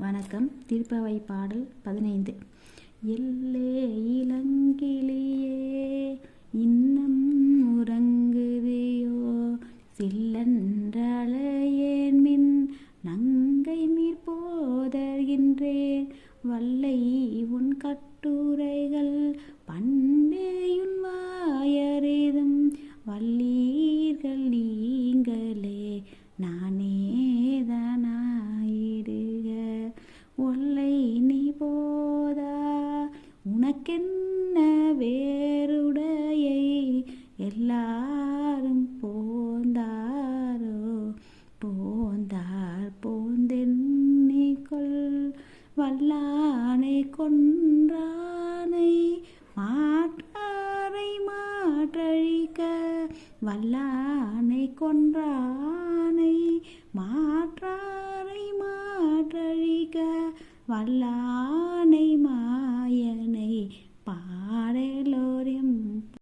வணக்கம். திருப்பவை பாடல் பதினைந்து. எல்லே இளங்கிளியே இன்னம் உறங்குதியோ சில்லன்றழையேன் மின் நங்கை மீர் போதர்கின்றேன் வல்லை உன் கட்டுரைகள் பண்டேயுன் வாயறிதும் வல்ல ஒல்லை நீ போதா? உனக்கென்ன வேறுடையை எல்லாரும் போந்தாரோ? போந்தார் போந்தென்னிக்கொள் வல்லானை கொன்றானை மாற்றாரை மாற்றழிக்க வல்லானை கொன்றானை மா வல்லானை